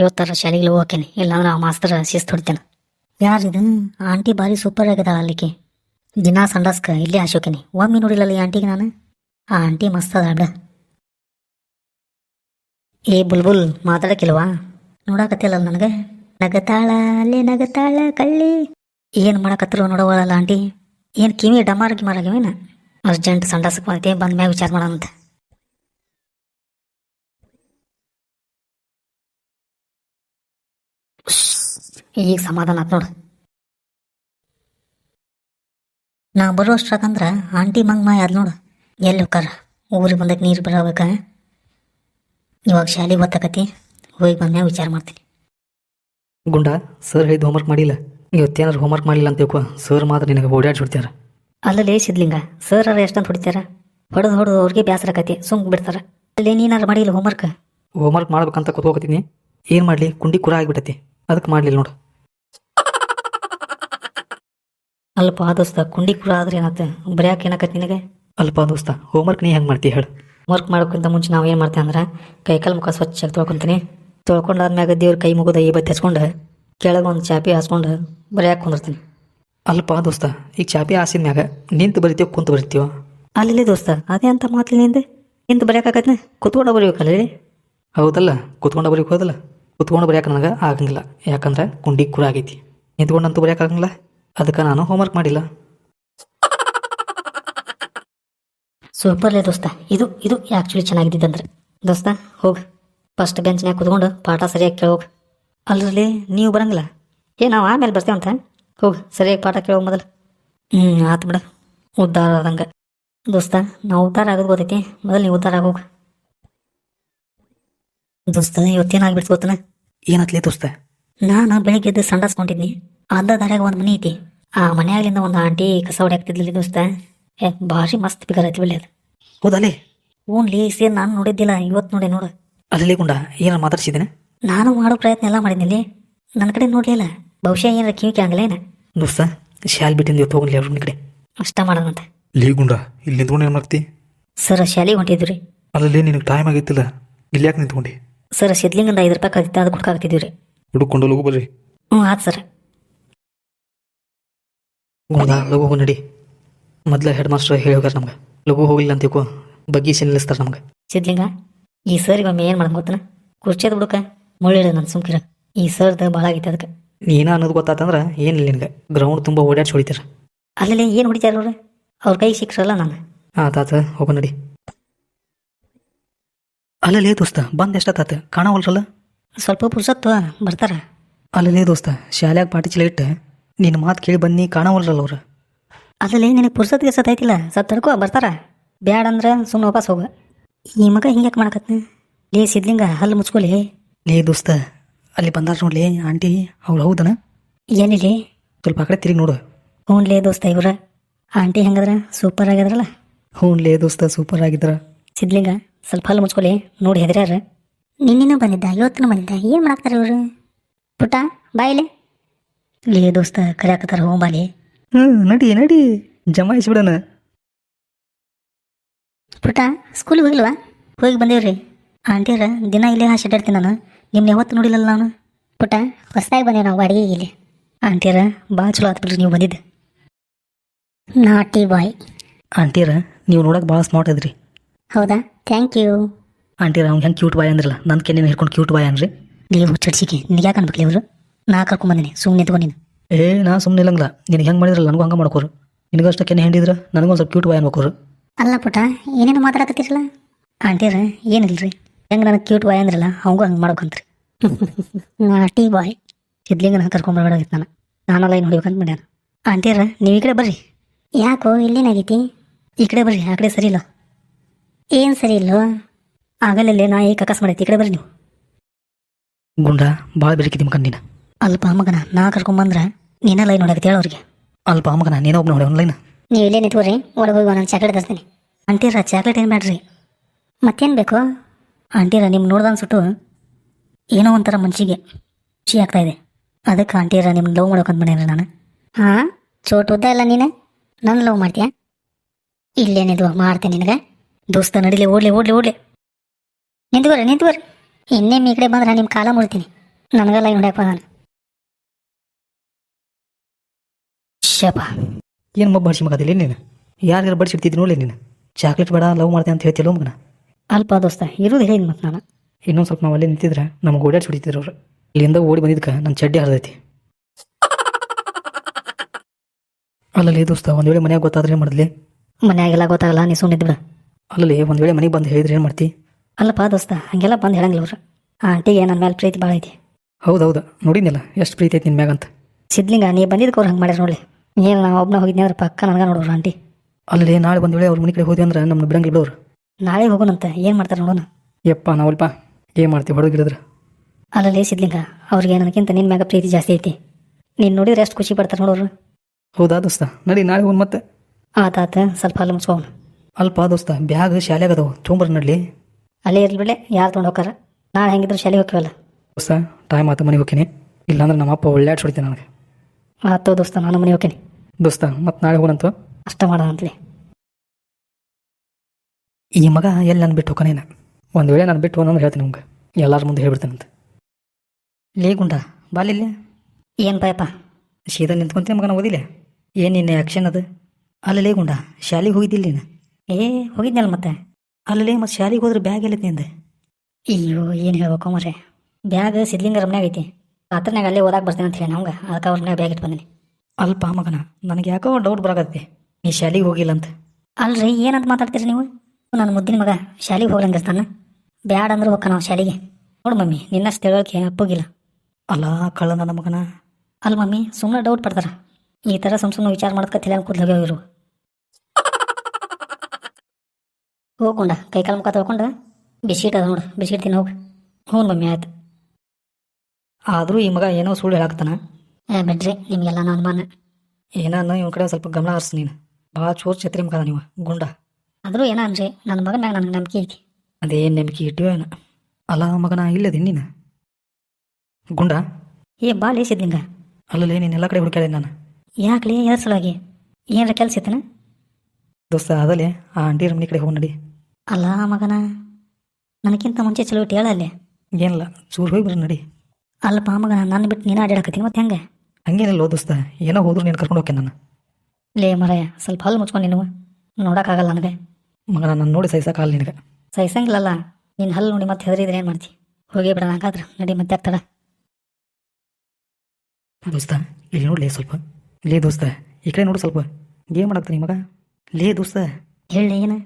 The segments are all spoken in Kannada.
ಇವತ್ತರ ಶಾಲೆಗೆ ಹೋಗ್ತೇನೆ ಇಲ್ಲಾಂದ್ರೆ ಆ ಮಾಸ್ತರ್ ಶಿಸ್ತು ಹೊಡಿತೇನೆ. ಯಾರಿದು ಆಂಟಿ ಭಾರಿ ಸೂಪರ್ ಆಗಿದಾಳ ಅಲ್ಲಿಗೆ ದಿನ ಸಂಡಾಸ್ಕ ಇಲ್ಲೇ ಹಾಶೋಕೇನಿ ಒಮ್ಮೆ ನೋಡಿಲ್ಲಲ್ಲ ಈ ಆಂಟಿಗೆ ನಾನು? ಆ ಆಂಟಿ ಮಸ್ತ್ ಅದ ಬಿಡ. ಏ ಬುಲ್ಬುಲ್, ಮಾತಾಡಕ್ಕಿಲ್ವಾ? ನೋಡಾಕತ್ತಿಲ್ಲ ನನಗೆ? ನಗತಾಳ ಅಲ್ಲೇ ನಗತಾಳ ಕಳ್ಳಿ. ಏನು ಮಾಡಕತ್ತಿರೋ ನೋಡವಳಲ್ಲ ಆಂಟಿ. ಏನು ಕಿವಿ ಡಮಾರ ಆಗ್ಯಾವೇನ ಅರ್ಜೆಂಟ್ ಸಂಡಾಸಕ್ಕೆ ಬಂದ ಮ್ಯಾಗ ವಿಚಾರ ಮಾಡೋಣಂತೆ. ಈಗ ಸಮಾಧಾನ ಆತ್ ನೋಡು. ನಾ ಬರೋ ಅಷ್ಟ್ರಾಕಂದ್ರ ಆಂಟಿ ಮಂಗ್ ಮಾಯ ಅದ್ ನೋಡು? ಎಲ್ಲಿ ಹೋಕಾರ ಊರಿಗೆ ಬಂದಕ್ಕೆ ನೀರು ಬರಬೇಕ? ಇವಾಗ ಶಾಲೆಗೆ ಗೊತ್ತಾಕತಿ ಹೋಗಿ ಬಂದ್ಮ್ಯಾಗ ವಿಚಾರ ಮಾಡ್ತೀನಿ. ಗುಂಡ ಸರ್ ಹೇಳಿದ ಹೋಮ್ವರ್ಕ್ ಮಾಡಿಲ್ಲ. ಇವತ್ತೇನಾರು ಹೋಮ್ವರ್ಕ್ ಮಾಡಿಲ್ಲ ಅಂತ ತಿಳ್ಕೊ ಸರ್ ಮಾತ್ರ ನಿನಗೆ ಓಡಾಡ್ಸ್ಬಿಡ್ತಾರ ಅಲ್ಲಲ್ಲಿ ಸಿದ್ಲಿಂಗ ಸರ್ ಎಷ್ಟು ಎಷ್ಟಂತ ಹೊಡಿತಾರ? ಹೊಡೆದು ಹೊಡೆದು ಅವ್ರಿಗೆ ಬೇಸರ ಕತಿ ಸುಂಕ್ ಬಿಡ್ತಾರ. ಅಲ್ಲಿ ನೀನಾರು ಮಾಡಿಲ್ಲ ಹೋಮ್ವರ್ಕ್ ಹೋಮ್ವರ್ಕ್ ಮಾಡ್ಬೇಕಂತ ಕೂತ್ಕೋತೀನಿ ಏನು ಮಾಡಲಿ ಕುಂಡಿ ಕುರ ಆಗಿಬಿಟ್ಟತಿ ಅದಕ್ಕೆ ಮಾಡಲಿಲ್ಲ ನೋಡು. ಅಲ್ಪ ದೋಸ್ತ ಕುಂಡಿ ಕೂಡ ಆದ್ರೆ ಏನಾತ ಬರೆಯಕ್ಕೆ ಏನಾಕತಿ ನಿನಗೆ? ಅಲ್ಪ ದೋಸ್ತ ಹೋಮ್ವರ್ಕ್ ನೀ ಹೆಂಗೆ ಮಾಡ್ತಿ ಹೇಳು. ವರ್ಕ್ ಮಾಡೋಕ್ಕಿಂತ ಮುಂಚೆ ನಾವು ಏನು ಮಾಡ್ತೇವೆ ಅಂದ್ರೆ ಕೈಕಾಲು ಮುಖ ಸ್ವಚ್ಛಾಗಿ ತೊಳ್ಕೊಂತೀನಿ. ತೊಳ್ಕೊಂಡಾದ್ಮ್ಯಾಗ ದೇವ್ರ ಕೈ ಮುಗಿದ ಈ ಬತ್ತಿ ಹಚ್ಕೊಂಡು ಕೆಳಗೆ ಒಂದು ಚಾಪಿ ಹಾಸ್ಕೊಂಡು ಬರೆಯಕ್ಕೆ ಕುಂದಿರ್ತೀನಿ. ಅಲ್ಪ ದೋಸ್ತ ಈಗ ಚಾಪಿ ಹಾಸಿದ ಮ್ಯಾಗ ನಿಂತು ಬರಿತೀವ ಕುಂತು ಬರಿತೀವೋ ಅಲ್ಲಿ ದೋಸ್ತ ಅದೇ ಅಂತ ಮಾತಲಿ ನಿಂದೆ? ನಿಂತು ಬರೆಯೋಕ್ಕಾಗತ್ತೆ ಕುತ್ಕೊಂಡು ಬರೀಬೇಕಲ್ಲ ಹೌದಲ್ಲ ಕುತ್ಕೊಂಡು ಬರೀಕ್ ಹೋದಲ್ಲ. ಕುತ್ಕೊಂಡು ಬರೆಯಕ್ಕೆ ನನಗೆ ಆಗಂಗಿಲ್ಲ. ಯಾಕಂದ್ರೆ ಕುಂಡಿ ಕುರ ಆಗೈತಿ. ನಿಂತ್ಕೊಂಡಂತೂ ಬರೆಯಕ್ಕಾಗಂಗಿಲ್ಲ ಅದಕ್ಕೆ ನಾನು ಹೋಮ್ವರ್ಕ್ ಮಾಡಿಲ್ಲ. ಸೂಪರ್ಲೇ ದೋಸ್ತ. ಇದು ಇದು ಆ್ಯಕ್ಚುಲಿ ಚೆನ್ನಾಗಿದ್ದಂದ್ರೆ ದೋಸ್ತ, ಹೋಗು. ಫಸ್ಟ್ ಬೆಂಚ್ನ್ಯಾಗ ಕುತ್ಕೊಂಡು ಪಾಠ ಸರಿಯಾಗಿ ಕೇಳೋಗಿ ಅಲ್ಲರಲ್ಲಿ ನೀವು ಬರಂಗಿಲ್ಲ? ಏ, ನಾವು ಆಮೇಲೆ ಬರ್ತೇವಂತ ಹೋಗು, ಸರಿಯಾಗಿ ಪಾಠ ಕೇಳೋಗಿ ಮೊದಲು. ಹ್ಞೂ ಆತು ಬಿಡ. ಉದ್ಧಾರ ಆದಂಗೆ. ದೋಸ್ತ, ನಾವು ಉದ್ಧಾರ ಆಗೋದು ಗೊತ್ತೈತಿ. ಮೊದಲು ನೀವು ಉದ್ಧಾರ ಆಗೋಗ. ದೋಸ್ತ, ಇವತ್ತೇನಾಗ್ಬಿಡ್ತು ಗೊತ್ತನ? ಏನತ್ಲೇ ದೋಸ್ತ? ನಾನು ಬೆಳಿಗ್ಗೆ ಎದ್ದು ಸಂಡಾಸ್ಕೊಂಡಿದ್ನಿ. ಅರ್ಧ ದಾರ್ಯಾಗ ಒಂದು ಮನೆ ಐತಿ. ಆ ಮನೆಯಾಗಲಿಂದ ಒಂದು ಆಂಟಿ ಕಸ ಹೊಡ್ಯಾಕ್ತಿದ್ಲಿ ದೋಸ್ತ. ಏ ಭಾರಿ ಮಸ್ತ್ ಬಿಗರ್ ಐತಿ ಬೆಳೆ ಅದು. ಹೌದಲ್ಲಿ ಓನ್ಲಿ ಸೇರ್ ನಾನು ನೋಡಿದ್ದಿಲ್ಲ ಇವತ್ತು ನೋಡಿ ನೋಡು. ಅಲ್ಲಿ ಗುಂಡ ಏನಾರು ಮಾತಾಡ್ಸಿದ್ದೇನೆ? ನಾನು ಮಾಡೋ ಪ್ರಯತ್ನ ಎಲ್ಲ ಮಾಡಿದ್ನಿಲ್ಲಿ ನನ್ನ ಕಡೆ ನೋಡ್ಲಿಲ್ಲ ಬಹುಶಃ ಏನಾರ ಕಿವಿ ಕೇಳಂಗಿಲ್ಲ ಏನ? ದೋಸ್ತ ಶಾಲೆ ಬಿಟ್ಟಿಂದ ಇವತ್ತು ಹೋಗ್ಲಿ ಅವ್ರ ಕಡೆ. ಅಷ್ಟ ಮಾಡೋಣ ಲೀ ಗುಂಡ ಇಲ್ಲಿ ನಿಂತ್ಕೊಂಡು ಏನು ಮಾಡ್ತಿ? ಸರ್ ಶಾಲೆಗೆ ಹೊಂಟಿದ್ರಿ ರೀ. ಅಲ್ಲಲ್ಲಿ ನಿನಗೆ ಟೈಮ್ ಆಗಿತ್ತಿಲ್ಲ. ಇಲ್ಲಿ ಯಾಕೆ ನಿಂತ್ಕೊಂಡಿ? ಸರ್ ಸಿದ್ಲಿಂಗಂದ ಐದು ರೂಪಾಯಿ ಕದಿತ್ತ ಅದು ಕುಡ್ಕಾಗ್ತಿದ್ವಿ ರೀ ಹುಡುಕೊಂಡು ಹೋಗು ಬರ್ರಿ. ಹ್ಞೂ ಆಯ್ತು ಸರ್. ಗುಂಡ ಲಘು ಹೋಗು ನಡಿ. ಮೊದ್ಲ ಹೆಡ್ ಮಾಸ್ಟರ್ ಹೇಳಿ ಹೋಗ್ಯಾರ ನಮ್ಗೆ. ಲಘು ಹೋಗಿಲ್ಲ ಅಂತ ತಿಳ್ಕೊ ಬಗ್ಗಿ ನಿಲ್ಲಿಸ್ತಾರೆ ನಮ್ಗೆ. ಸಿದ್ಲಿಂಗ ಈ ಸರ್ ಒಮ್ಮೆ ಏನು ಮಾಡೋದು ಗೊತ್ತನ? ಕುರ್ಚಿಯದ ಹುಡುಕ ಮುಳ್ಳಿಡ ನನ್ನ ಸುಮ್ಕಿರ. ಈ ಸರ್ದ ಭಾಳ ಆಗೈತೆ ಅದಕ್ಕೆ. ನೀನ ಅನ್ನೋದು ಗೊತ್ತಾತಂದ್ರೆ ಏನಿಲ್ಲ ನಿನಗೆ. ಗ್ರೌಂಡ್ ತುಂಬ ಓಡಾಡ್ಸಿ ಹೊಡಿತಾರೆ. ಅಲ್ಲಲ್ಲಿ ಏನು ಹೊಡಿತಾರೆ ಅವ್ರು? ಅವ್ರ ಕೈ ಸಿಕ್ಸ್ರಲ್ಲ ನಾನು ತಾತ ಹೋಗೋ ನಡಿ. ಅಲ್ಲಲೇ ದೋಸ್ತ ಬಂದ್ ಎಷ್ಟತ್ತಾತ? ಕಾಣವಲ್ರಲ್ಲ ಸ್ವಲ್ಪ ಪುರ್ಸತ್ತು ಬರ್ತಾರ. ಅಲ್ಲಲೇ ದೋಸ್ತ ಶಾಲ್ಯಾಗ ಪಾಟಿ ಚೀಲ ಇಟ್ಟು. ನಿನ್ನ ಮಾತು ಕೇಳಿ ಬನ್ನಿ ಕಾಣವಲ್ರಲ್ಲ ಅವ್ರು. ಅದ್ರಲ್ಲಿ ನಿನಗೆ ಪುರ್ಸತ್ಗೆ ಸತ್ತೈತಿಲ್ಲ ಸತ್ ತಡ್ಕೋ ಬರ್ತಾರ. ಬ್ಯಾಡ ಅಂದ್ರೆ ಸುಮ್ಮನೆ ವಾಪಸ್ ಹೋಗ. ಈ ಮಗ ಹಿಂಗ್ಯಾಕೆ ಮಾಡಕತ್ನ? ಲೇ ಸಿದ್ಲಿಂಗ ಹಲ್ಲು ಮುಚ್ಕೊಲಿ ಲೇ ದೋಸ್ತ ಅಲ್ಲಿ ಬಂದಾರ ನೋಡ್ಲಿ ಆಂಟಿ ಅವ್ರು ಹೌದನ? ಏನಿಲ್ಲಿ ಸ್ವಲ್ಪ ಆ ಕಡೆ ತಿರುಗಿ ನೋಡು. ಹ್ಞೂ ಲೇ ದೋಸ್ತ ಇವ್ರ. ಆಂಟಿ ಹೆಂಗದ್ರ? ಸೂಪರ್ ಆಗ್ಯದ್ರಲ್ಲ ಹ್ಞೂ ಲೇ ದೋಸ್ತ ಸೂಪರ್ ಆಗಿದ್ರ. ಸಿದ್ಲಿಂಗ ಸ್ವಲ್ಪ ಹಲ್ಲು ಮುಚ್ಕೊಳ್ಳಿ. ನೋಡಿ ಹೆದರ್ಯಾರ ನಿನ್ನೆನೂ ಬಂದಿದ್ದ ಇವತ್ತೂ ಬಂದಿದ್ದ ಏನು ಮಾಡ್ತಾರೆ ಇವರು? ಪುಟ್ಟ ಬಾಯಿಲೆ ಲೇ ದೋಸ್ತ ಕರ್ಯಾಕತ್ತಾರ ಹ್ಞೂ ಬಾಲಿ ಹ್ಞೂ ನಡಿ ನಡಿ. ಜಮಾಯಿಸ್ಬಿಡಣ ಪುಟ್ಟ ಸ್ಕೂಲಿಗೆ ಹೋಗಿಲ್ವಾ? ಹೋಗಿ ಬಂದೇವ್ರಿ. ಆಂಟಿಯರ ದಿನ ಇಲ್ಲೇ ಹಾಸಿ ಅಡ್ಡಾಡ್ತೀನಿ ನಾನು. ನಿಮ್ನ ಯಾವತ್ತು ನೋಡಿಲ್ಲಲ್ಲ ನಾನು. ಪುಟ್ಟ ಹೊಸದಾಗಿ ಬಂದೆ ನಾವು ಬಾಡಿಗೆ ಇಲ್ಲಿ. ಆಂಟಿಯರ ಭಾಳ ಚಲೋ ಆತು ಬಿಡ್ರಿ ನೀವು ಬಂದಿದ್ದು. ನಾಟಿ ಬಾಯ್. ಆಂಟಿಯರ ನೀವು ನೋಡಕ್ಕೆ ಭಾಳ ಸ್ಮಾರ್ಟ್ ಇದ್ರಿ ಹೌದಾ? ಥ್ಯಾಂಕ್ ಯು ಆಂಟಿ ಅವ್ನು ಹೆಂಗೆ ಕ್ಯೂಟ್ ಬಾಯ್ ಅಂದ್ರಲ್ಲ? ನನ್ನ ಕೆನ್ನೆ ಹಿಡ್ಕೊಂಡು ಕ್ಯೂಟ್ ಬಾಯ್ ಅನ್ರಿ. ನೀವು ಚಡ್ಸಿಕೆ ನಿನಗೆ ಯಾಕೆ ಅನ್ಬೇಕಲ್ಲ ಇವರು? ನಾ ಕರ್ಕೊಂಬಂದಿನಿ ಸುಮ್ಮನೆ ನಿಂತ್ಕೊಂಡು ನೀನು. ಏ ನಾ ಸುಮ್ಮನೆ ಇಲ್ಲಂಗಿಲ್ಲ ನಿನಗೆ ಹೆಂಗೆ ಮಾಡಿದ್ರಲ್ಲ? ನನಗೂ ಹಂಗೆ ಮಾಡ್ಕೋರು. ನಿನಗಷ್ಟು ಕೆನ್ನೆ ಹಿಂಡಿದ್ರೆ? ನನಗೊಂದು ಸ್ವಲ್ಪ ಕ್ಯೂಟ್ ಬಾಯ್ ಅನ್ಕೋರು ಅಲ್ಲ ಪುಟ ಏನೇನು ಮಾತಾಡಕತ್ತೀರಲ್ಲ? ಆಂಟಿಯರ ಏನಿಲ್ರಿ? ಹೆಂಗೆ ನನಗೆ ಕ್ಯೂಟ್ ಬಾಯ್ ಅಂದ್ರಲ್ಲ ಅವಂಗೂ ಹಂಗೆ ಮಾಡ್ಬೇಕಂತ್ರಿ ಟೀ ಬಾಯ್ ಸಿದ್ಲಿಂಗನ ಕರ್ಕೊಂಬರ್ಬೇಡಾಗಿತ್ತು ನಾನು. ನಾನೆಲ್ಲ ಏನು ಹೊಡಿಬೇಕಂತ ಮಾಡ್ಯಾನ. ಆಂಟಿಯರ ನೀವು ಈ ಕಡೆ ಬರ್ರಿ. ಯಾಕೋ ಇಲ್ಲೇನಾಗೈತಿ? ಈ ಕಡೆ ಬರ್ರಿ ಆ ಕಡೆ ಸರಿ ಇಲ್ಲ. ಏನು ಸರಿ ಇಲ್ಲ ಆಗಲಲ್ಲೇ ನಾ ಏಕ ಅಕಸ್ ಮಾಡೈತಿ ಈ ಕಡೆ ಬರ್ರಿ ನೀವು. ಗುಂಡ ಭಾಳ ಬೆರಕಿದ್ದಿ ಮಗನ ನೀನು ಅಲ್ಪ ಮಗನ ನಾ ಕರ್ಕೊಂಬಂದ್ರ ನೀನ ಲೈನ್ ನೋಡಕ್ಕೆ ಹೇಳ ಅವ್ರಿಗೆ. ಅಲ್ಪ ಮಗನ ನೀನು ಒಬ್ಬ ನೋಡಿ ಲೈನ್. ನೀವು ಇಲ್ಲೇ ನಿಂತ್ಕೋರಿ ಒಳಗೆ ಹೋಗಿ ನಾನು ಚಾಕ್ಲೇಟ್ ತರ್ತೀನಿ ಆಂಟಿರ ಚಾಕ್ಲೇಟ್ ಏನು ಬೇಡ್ರಿ ಮತ್ತೇನು ಬೇಕು? ಆಂಟಿರ ನಿಮ್ಮ ನೋಡ್ದು ಅನ್ಸುಟ್ಟು ಏನೋ ಒಂಥರ ಮನ್ಸಿಗೆ ಖುಷಿ ಆಗ್ತಾ ಇದೆ. ಅದಕ್ಕೆ ಆಂಟಿರ ನಿಮ್ಮ ಲವ್ ಮಾಡೋಕಂತ ಬಂದೇನೆ ನಾನು. ಹಾಂ? ಚೋಟ್ ಉದ್ದ ಇಲ್ಲ ನೀನು? ನನ್ನ ಲವ್ ಮಾಡ್ತೀಯಾ? ಇಲ್ಲೇನಿದು ಮಾಡ್ತೀನಿ ನಿನಗೆ. ದೋಸ್ತ ನಡಿಲಿ ಓಡ್ಲಿ ನಿಂತು ಬರ್ರಿ ನಿಂತು ಬರ್ರಿ ಇನ್ನೇಮ್ ಈ ಕಡೆ ಬಂದ್ರೆ ನಿಮ್ಮ ಕಾಲ ಮುಡ್ತೀನಿ ನನಗಲ್ಲ ಲೈನ್ ಹೊಡ್ಯಾಕ ನಾನು ಶಪ ಏನು ಮಬ್ಬ ಬಡಿಸಿ ಮಗದಿಲ್ಲ ನೀನು? ಯಾರ್ಯಾರು ಬಡಿಸಿಡ್ತಿದ್ದಿ ನೋಡಲಿ ನೀನು? ಚಾಕ್ಲೇಟ್ ಬೇಡ ಲವ್ ಮಾಡ್ತೀನಿ ಅಂತ ಹೇಳ್ತಿಲ್ಲ ಮಗನ? ಅಲ್ಪ ದೋಸ್ತ ಇರೋದು ಹೇಳಿದ್ ಮತ್ತೆ ನಾನು. ಇನ್ನೊಂದು ಸ್ವಲ್ಪ ನಾವು ಅಲ್ಲೇ ನಿಂತಿದ್ರೆ ನಮ್ಗೆ ಓಡಾಡಿ ಹೊಡಿತಿದ್ರು ಅವ್ರು. ಇಲ್ಲಿಂದ ಓಡಿ ಬಂದಿದ್ದಕ್ಕೆ ನನ್ನ ಚಡ್ಡಿ ಹರಿದೈತಿ. ಅಲ್ಲಲ್ಲಿ ದೋಸ್ತ ಒಂದು ವೇಳೆ ಮನ್ಯಾಗ ಗೊತ್ತಾದ್ರೆ ಮಾಡಿದ್ಲಿ? ಮನ್ಯಾಗೆಲ್ಲ ಗೊತ್ತಾಗಲ್ಲ ನೀ ಸುಮ್ಮನಿದ್ದು ಬಿಡು ಅಲ್ಲಲ್ಲಿ ಒಂದು ವೇಳೆ ಮನೆಗೆ ಬಂದು ಹೇಳಿದ್ರೆ ಏನು ಮಾಡ್ತಿ? ಅಲ್ಲಪ್ಪ ದೋಸ್ತ ಹಂಗೆಲ್ಲ ಬಂದು ಹೇಳಂಗಿಲ್ಲ ಅವ್ರು. ಆ ಆಂಟಿಗೆ ನನ್ನ ಮೇಲೆ ಪ್ರೀತಿ ಭಾಳ ಐತಿ. ಹೌದೌದು ನೋಡಿದ್ನಲ್ಲ ಎಷ್ಟು ಪ್ರೀತಿ ಐತಿ ನಿನ್ನ ಮ್ಯಾಗ ಅಂತ. ಸಿದ್ಲಿಂಗ ನೀ ಬಂದಿದ್ದಕ್ಕೆ ಅವ್ರು ಹಂಗೆ ಮಾಡ್ಯಾರ ನೋಡಿ ಏನು ನಾ ಒಬ್ಬನ ಹೋಗಿದ್ನಿ ಅಂದ್ರೆ ಪಕ್ಕ ನನಗೆ ನೋಡೋರು ಆಂಟಿ. ಅಲ್ಲಲ್ಲಿ ನಾಳೆ ಒಂದು ವೇಳೆ ಅವ್ರ ಮನೆ ಕಡೆ ಹೋದ್ವಿ ಅಂದ್ರೆ ನಮ್ಮನ್ನ ಬಿಡಂಗಿಲ್ಲ ಬಿಡೋರು ನಾಳೆ ಹೋಗೋಣಂತ ಏನು ಮಾಡ್ತಾರೆ ನೋಡೋಣ. ಯಪ್ಪ ನಾವಲ್ಪ ಏನು ಮಾಡ್ತೀವಿ ಹೊಡೆದಿಡಿದ್ರೆ ಅಲ್ಲಲ್ಲಿ ಸಿದ್ಲಿಂಗ ಅವ್ರಿಗೆ ನನಗಿಂತ ನಿನ್ನ ಮ್ಯಾಗ ಪ್ರೀತಿ ಜಾಸ್ತಿ ಐತಿ. ನೀನು ನೋಡಿದ್ರೆ ಎಷ್ಟು ಖುಷಿ ಪಡ್ತಾರೆ ನೋಡೋರು ಹೌದಾ ದೋಸ್ತ ನಡಿ ನಾಳೆ ಹೋಗಿ ಮತ್ತೆ. ಆತಾತ ಸ್ವಲ್ಪ ಅಲ್ಲಿ ಮುಚ್ಕೋನು ಅಲ್ಪ ದೋಸ್ತ ಬ್ಯಾಗ್ ಶಾಲೆಗೆ ಅದಾವ ತೊಂಬರ್ ನಡ್ಲಿ. ಅಲ್ಲೇ ಇರ್ಲಿ ಬಿಡ್ಲೆ ಯಾರು ತೊಗೊಂಡು ಹೋಗಾರ ನಾನು ಹೆಂಗಿದ್ರು ಶಾಲೆಗೆ ಹೋಗ್ತೀವಲ್ಲ ದೋಸ್ತ ಟೈಮ್ ಆತ ಮನೆಗೆ ಹೋಗ್ತೀನಿ ಇಲ್ಲಾಂದ್ರೆ ನಮ್ಮ ಅಪ್ಪ ಒಳ್ಳೆ ಹೊಡಿತಾನೆ ನನಗೆ. ಆತ ದೋಸ್ತ ನಾನು ಮನೆಗೆ ಹೋಗ್ತೀನಿ ದೋಸ್ತ ಮತ್ತೆ ನಾಳೆ ಹೋಗಂತ ಅಷ್ಟ ಮಾಡೋಣ ಅಂತಲೇ ಈ ಮಗ ಎಲ್ಲಿ ನಾನು ಬಿಟ್ಟು ಹೋಗನೇನ ಒಂದು ವೇಳೆ ನಾನು ಬಿಟ್ಟು ಹೋಗಂದ್ರೆ ಹೇಳ್ತೀನಿ ನಿಮ್ಗೆ. ಎಲ್ಲರ ಮುಂದೆ ಹೇಳ್ಬಿಡ್ತೇನಂತ ಲೇ ಗುಂಡ ಬಾಲಿಲ್ಲ ಏನು ಪಾಯಪ್ಪ ಸೀದಾ ನಿಂತ್ಕೊಂತೀನಿ ಮಗನ ಓದಿಲ್ಲ ಏನು ನಿನ್ನೆ ಆಕ್ಷನ್ ಅದು? ಅಲ್ಲ ಲೇ ಗುಂಡ ಶಾಲೆಗೆ ಹೋಗಿದ್ದಿಲ್ಲ ನೀನು? ಏ ಹೋಗಿದ್ನಲ್ಲ ಮತ್ತೆ? ಅಲ್ಲಲೇ ಮತ್ತೆ ಶಾಲಿಗೆ ಹೋದ್ರೆ ಬ್ಯಾಗ್ ಎಲ್ಲ ನಿಂದು? ಅಯ್ಯೋ ಏನು ಹೇಳ್ಬೇಕು ಮರೆ ಬ್ಯಾಗ್ ಸಿದ್ಲಿಂಗ ರಮ್ನಾಗ ಐತಿ. ರಾತ್ರಿನಾಗ ಅಲ್ಲೇ ಓದಾಕ್ ಬರ್ತೀನಿ ಅಂತ ಹೇಳಿ ನಮ್ಗೆ. ಅದಕ್ಕೆ ಅವ್ರ ಮನ್ಯಾಗ ಬ್ಯಾಗ್ ಇಟ್ಟು ಬಂದಿನಿ. ಅಲ್ಪ ಮಗನ ನನಗೆ ಯಾಕೋ ಡೌಟ್ ಬರಾಕತ್ತೆ ನೀ ಶಾಲೆಗೆ ಹೋಗಿಲ್ಲ ಅಂತ. ಅಲ್ರಿ ಏನಂತ ಮಾತಾಡ್ತೀರಿ ನೀವು? ನನ್ನ ಮುದ್ದಿನ ಮಗ ಶಾಲೆಗೆ ಹೋಗ್ಲಂಗಿರ್ತಾನ ಬ್ಯಾಡ ಅಂದ್ರೆ ಹೋಗ್ಕ ನಾವು ಶಾಲೆಗೆ. ನೋಡು ಮಮ್ಮಿ ನಿನ್ನಷ್ಟು ತಿಳುವಳಿಕೆ ಅಪ್ಪಗಿಲ್ಲ. ಅಲ್ಲ ಕಳ್ಳ ನನ್ನ ಮಗನ. ಅಲ್ಲ ಮಮ್ಮಿ ಸುಮ್ಮನೆ ಡೌಟ್ ಪಡ್ತಾರ. ಈ ಥರ ಸುಮ್ ಸುಮ್ಮನೆ ವಿಚಾರ ಮಾಡ್ಕ ತಲೆ ಕೂದ್ಲಾಗ ಇರು ಹೋಗ್ಕೊಂಡ ಕೈ ಕಾಲು ಮುಖ ತೊಳ್ಕೊಂಡ. ಬಿಸ್ಕಿಟ್ ಅದ ನೋಡು. ಬಿಸ್ಕಿಟ್ ತಿನ್ನ ಹೋಗಿ. ಹ್ಞೂ ಮಮ್ಮಿ ಆಯ್ತು. ಆದರೂ ಈ ಮಗ ಏನೋ ಸುಳ್ಳು ಹೇಳಾಕ್ತಾನ ಏ ಬಿಡ್ರಿ. ನಿಮಗೆಲ್ಲ ನಾನು ಅನುಮಾನ ಏನಾನ ಇವನ ಕಡೆ ಸ್ವಲ್ಪ ಗಮನ ಹರಿಸ್ ನೀನು. ಭಾಳ ಚೋರ್ ಛತ್ರಿ ಮಗ ನೀವು ಗುಂಡ. ಆದರೂ ಏನ ಅನ್ರಿ ನನ್ನ ಮಗನ ಮ್ಯಾಗ ನನಗೆ ನಂಬಿಕೆ ಐತಿ. ಅದೇನು ನಂಬಿಕೆ ಇಟ್ಟಿವೋ ಏನು. ಅಲ್ಲ ಮಗನ ಇಲ್ಲದಿ ನೀನು? ಗುಂಡ? ಏ ಬಾ ಲೇಸಿದ್ದಿಂಗ ಅಲ್ಲಲ್ಲೇ ನೀನು ಎಲ್ಲ ಕಡೆ ಹುಡುಕ್ಯಾಡೆ ನಾನು? ಯಾಕೆ ಯಾರ ಸಲುವಾಗಿ ಏನರ ಕೆಲಸ ಇತ್ತನ? ದೋಸ್ತ ಅದಲ್ಲೇ ಆ ಆಂಟಿ ರಮಣಿ ಕಡೆ ಹೋಗಿ ನಡಿ. ಅಲ್ಲ ಮಗನ? ನನಗಿಂತ ಮುಂಚೆ ಚಲೋ ಇಟ್ಟು ಹೇಳಲ್ಲೇ? ಏನಿಲ್ಲ ಚೂರು ಹೋಗಿ ಬರ್ರಿ ನಡಿ. ಅಲ್ಲಪ್ಪ ಮಗನ ನನ್ನ ಬಿಟ್ಟು ನೀನು ಅಡ್ಯಾಡಕತ್ತೀನಿ ಮತ್ತೆ ಹೆಂಗೆ? ಹಂಗೇನಿಲ್ಲ ದೋಸ್ತ ಏನೋ ಹೋದ್ರು ನೀನು ಕರ್ಕೊಂಡು ಹೋಗ್ಕೆ ನಾನು. ಲೇ ಮರಯ್ಯ ಸ್ವಲ್ಪ ಹಲ್ಲು ಮುಚ್ಕೊಂಡು ನೀನು ನೋಡೋಕ್ಕಾಗಲ್ಲ ನನಗೆ. ಮಗನ ನಾನು ನೋಡಿ ಸಹಿಸಕ್ಕಾಗಲ್ಲ ನಿನಗೆ. ಸಹಿಸಂಗಿಲ್ಲಲ್ಲ ನೀನು ಹಲ್ಲು ನೋಡಿ ಮತ್ತೆ ಹೆದರಿದ್ರೆ ಏನು ಮಾಡ್ತಿ? ಹೋಗಿ ಬಿಡ ಹಾಗಾದ್ರೆ ನಡಿ ಮತ್ತೆ ಆಗ್ತಡ ದೋಸ್ತ ಇಲ್ಲಿ ನೋಡಿ ಸ್ವಲ್ಪ. ಲೇ ದೋಸ್ತ ಈ ಕಡೆ ನೋಡು ಸ್ವಲ್ಪ. ಏನು ಮಾಡಾಕ್ತೀನಿ ಮಗ? ಲೇ ದೋಸ್ತ. ಹೇಳಿ ಏನು?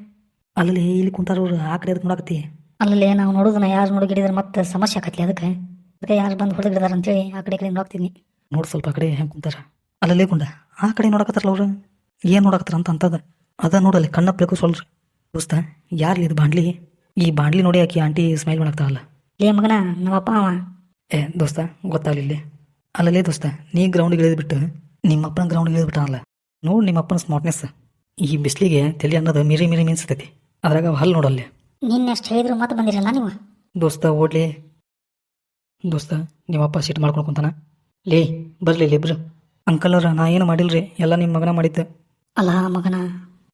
ಅಲ್ಲಲ್ಲಿ ಇಲ್ಲಿ ಕುಂತಾರವ್ರು ಆ ಕಡೆ ಅದಕ್ಕೆ ನೋಡಕತ್ತಿ. ಅಲ್ಲಲ್ಲೇ ನಾವು ನೋಡೋದನ್ನ ಯಾರು ನೋಡಿ ಗಿಡಿದ್ರೆ ಮತ್ತೆ ಸಮಸ್ಯೆ ಆಕತ್ಲಿ ಅದಕ್ಕೆ. ಅದಕ್ಕೆ ಯಾರು ಬಂದು ಹೊಡೆದಿದ್ದಾರೆ ಅಂತೇಳಿ ಆ ಕಡೆ ಕಡೆ ನೋಡ್ತೀನಿ. ನೋಡು ಸ್ವಲ್ಪ ಆ ಕಡೆ ಹೆಂಗೆ ಕುಂತಾರ. ಅಲ್ಲಲ್ಲೇ ಕುಂಡ ಆ ಕಡೆ ನೋಡಕತ್ತಾರಲ್ಲ ಅವ್ರು. ಏನು ನೋಡಕತ್ತಾರ ಅಂತ ಅಂತದ. ಅದ ನೋಡಲ್ಲಿ ಕಣ್ಣಪ್ಪಬೇಕು ಸೊಲ್ರಿ. ದೋಸ್ತ ಯಾರ್ಲಿ ಇದು ಬಾಂಡ್ಲಿ ಈ ಬಾಂಡ್ಲಿ ನೋಡಿ ಆಕಿ ಆಂಟಿ ಸ್ಮೈಲ್ ಮಾಡಕ್ತಾವಲ್ಲ ಏ ಮಗನ ನಮ್ಮಪ್ಪ ಅವ. ಏ ದೋಸ್ತ ಗೊತ್ತಾಗಲಿಲ್ಲ ಅಲ್ಲಲ್ಲೇ ದೋಸ್ತ ನೀ ಗ್ರೌಂಡಿಗೆ ಇಳಿದ್ಬಿಟ್ಟು ನಿಮ್ಮ ಅಪ್ಪನ ಗ್ರೌಂಡಿಗೆ ಇಳಿದ್ಬಿಟ್ಟಾನಲ್ಲ. ನೋಡು ನಿಮ್ಮ ಅಪ್ಪನ ಸ್ಮಾರ್ಟ್ನೆಸ್ ಈ ಬಿಸಿಲಿಗೆ ತಲೆ ಅನ್ನೋದು ಮಿರಿ ಮಿರಿ ಮಿನ್ಸ್ತೈತಿ ಅದ್ರಾಗ ಹಲ್ ನೋಡಲ್ಲಿ ನಿನ್ನೆ ಅಷ್ಟು ಹೇಳಿದ್ರು ಮತ್ತೆ ಬಂದಿರಲ್ಲ ನೀವು? ದೋಸ್ತ ಓಡ್ಲಿ. ದೋಸ್ತ ನಿಮ್ಮಪ್ಪ ಸಿಟ್ಟು ಮಾಡ್ಕೊಂಡು ಕುಂತಾನ. ಲೇ ಬರ್ಲಿ ಇಬ್ರು. ಅಂಕಲ್ ಅವ್ರ ನಾ ಏನು ಮಾಡಿಲ್ರಿ? ಎಲ್ಲ ನಿಮ್ಮ ಮಗನ ಮಾಡಿದ್ದೆ. ಅಲ್ಲ ಮಗನ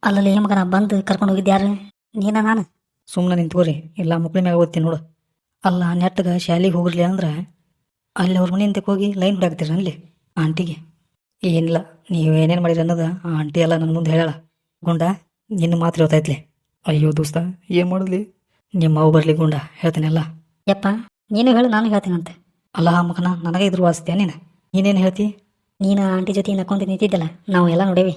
ಅಲ್ಲಲ್ಲಿ ಮಗನ? ಬಂದು ಕರ್ಕೊಂಡು ಹೋಗಿದ್ಯಾರ ಯಾರು? ನೀನ ನಾನು? ಸುಮ್ಮನೆ ನಿಂತ್ಕೋರಿ. ಎಲ್ಲ ಮುಕ್ಳಿ ಮ್ಯಾಗ ಓದ್ತೀನಿ ನೋಡು. ಅಲ್ಲ ನೆಟ್ಟಗೆ ಶಾಲೆಗೆ ಹೋಗಿರ್ಲಿ ಅಂದ್ರೆ ಅಲ್ಲಿ ಅವ್ರ ಮನೆ ಹೋಗಿ ಲೈನ್ ಹೊಡಾಕ್ತೀರ ಅಲ್ಲಿ ಆಂಟಿಗೆ? ಏನಿಲ್ಲ ನೀವು ಏನೇನು ಮಾಡಿರಿ ಅನ್ನೋದು ಆ ಆಂಟಿ ಎಲ್ಲ ನನ್ನ ಮುಂದೆ ಹೇಳಲ್ಲ ಗುಂಡ ನಿನ್ನ ಮಾತ್ರ ಇವತ್ತೈತ್ಲಿ ಅಯ್ಯೋ ದೋಸ್ತ ಏನು ಮಾಡಲಿ ನಿಮ್ಮ ಅವು ಬರಲಿ ಗುಂಡ ಹೇಳ್ತೀನಲ್ಲ ಯಪ್ಪ ನೀನು ಹೇಳು ನಾನು ಹೇಳ್ತೀನಂತೆ. ಅಲ್ಲ ಮಗನ ನನಗೆ ಇದ್ರು ವಾಸ್ತಿಯ ನೀನು? ನೀನೇನು ಹೇಳ್ತಿ? ನೀನು ಆಂಟಿ ಜೊತೆ ನಕ್ಕೊಂಡು ನಿಂತಿದ್ದಲ್ಲ ನಾವು ಎಲ್ಲ ನೋಡೇವಿ.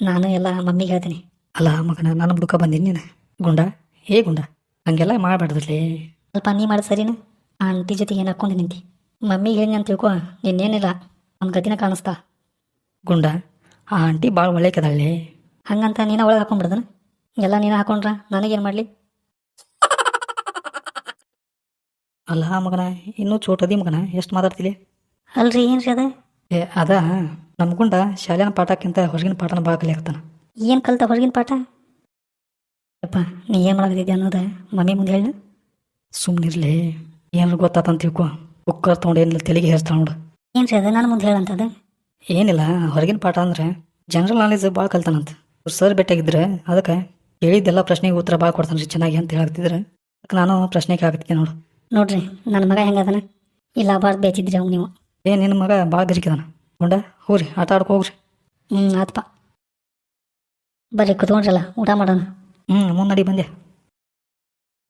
ನಾನು ಎಲ್ಲ ಮಮ್ಮಿಗೆ ಹೇಳ್ತೀನಿ. ಅಲ್ಲ ಮಗನ ನಾನು ಬುಡ್ಕ ಬಂದೀನಿ ನೀನು. ಗುಂಡ ಏ ಗುಂಡ ಹಂಗೆಲ್ಲ ಮಾಡಬೇಡ್ದಲ್ಲಿ ಸ್ವಲ್ಪ ನೀ ಮಾಡಿ ಸರಿನ? ಆಂಟಿ ಆಂಟಿ ಏನು ಹಾಕೊಂಡು ನಿಂತಿ. ಮಮ್ಮಿಗೆ ಹೇಳಿ ಅಂತ ತಿಳ್ಕೊ ನಿನ್ನೇನಿಲ್ಲ ಒಂದು ಗತಿನ ಕಾಣಿಸ್ತಾ. ಗುಂಡ ಆ ಆಂಟಿ ಭಾಳ ಒಳ್ಳೆ ಕದಳ್ಳಿ ಹಂಗಂತ ನೀನು ಒಳಗೆ ಹಾಕೊಂಡ್ಬಿಡ್ದನ? ಎಲ್ಲ ನೀನು ಹಾಕೊಂಡ್ರ? ನನಗೇನು ಮಾಡಲಿ? ಅಲ್ಲ ಮಗನ ಇನ್ನೂ ಚೋಟದಿ ಮಗನ ಎಷ್ಟು ಮಾತಾಡ್ತಿಲಿ? ಅಲ್ರಿ ಏನು ರೀ ಅದ? ಏ ಅದ ನಮ್ಮ ಗುಂಡ ಶಾಲೆನ ಪಾಠಕ್ಕಿಂತ ಹೊರಗಿನ ಪಾಠನ ಭಾಳ ಕಲಿಯಾಗ್ತಾನ ಏನು ಕಲ್ತ ಹೊರಗಿನ ಪಾಠ? ಯಪ್ಪ ನೀ ಏನು ಮಾಡಕತ್ತಿದ್ದೆ ಅನ್ನೋದ ಮಮ್ಮಿ ಮುಂದೆ ಹೇಳ. ಸುಮ್ಮನಿರ್ಲಿ ಏನಾರು ಗೊತ್ತಾತಂತ ತಿಳ್ಕೊ. ಕುಕ್ಕರ್ ತೊಗೊಂಡು ಏನಿಲ್ಲ ತೆಲಿಗೆ ಹೇರ್ತಾ ನೋಡು. ಏನು ರೀ ಅದ? ನಾನು ಮುಂದೆ ಹೇಳಂತದ ಏನಿಲ್ಲ ಹೊರಗಿನ ಪಾಠ ಅಂದ್ರೆ ಜನರಲ್ ನಾಲೆಜ್ ಭಾಳ ಕಲ್ತಾನಂತ. ಸರ್ ಭೇಟಿಯಾಗಿದ್ರೆ ಅದಕ್ಕೆ ಹೇಳಿದ್ದೆಲ್ಲ ಪ್ರಶ್ನೆಗೆ ಉತ್ತರ ಭಾಳ ಕೊಡ್ತಾನೆ ರೀ ಚೆನ್ನಾಗಿ ಅಂತ ಹೇಳ್ತಿದ್ರೆ. ಅದಕ್ಕೆ ನಾನು ಪ್ರಶ್ನೆಗೆ ಹಾಕ್ತಿದ್ದೆ ನೋಡು. ನೋಡ್ರಿ ನನ್ನ ಮಗ ಹೆಂಗದನ ಇಲ್ಲ ಬಾರ್ದು ಬೇಚಿದ್ರಿ ಅವ್ನು ನೀವು. ಏ ನಿನ್ನ ಮಗ ಭಾಳ ಗರಿಕಿದಾನ ಗುಂಡ ಹೋಗ್ರಿ ಆಟ ಆಡ್ಕೊ ಹೋಗ್ರಿ. ಹ್ಞೂ ಆತಪ್ಪ ಬರ್ರಿ ಕುತ್ಕೊಂಡ್ರಲ್ಲ ಊಟ ಮಾಡೋಣ. ಹ್ಞೂ ಮುನ್ನಡಿ ಬಂದೆ.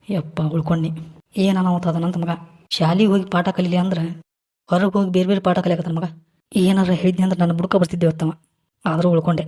ಯಪ್ಪ ಉಳ್ಕೊಂಡಿ. ಏನ ಅನಾಹುತದನಂತ ಮಗ. ಶಾಲೆಗೆ ಹೋಗಿ ಪಾಠ ಕಲೀಲಿ ಅಂದ್ರೆ ಹೊರಗೆ ಹೋಗಿ ಬೇರೆ ಬೇರೆ ಪಾಠ ಕಲಿಯಾಕತ್ತ ಮಗ. ಏನಾರ ಹೇಳಿದ್ನಿ ಅಂದ್ರೆ ನನ್ನ ಬುಡಕ ಬರ್ತಿದ್ದೆ ಇವತ್ತವ ಆದರೂ ಉಳ್ಕೊಂಡೆ.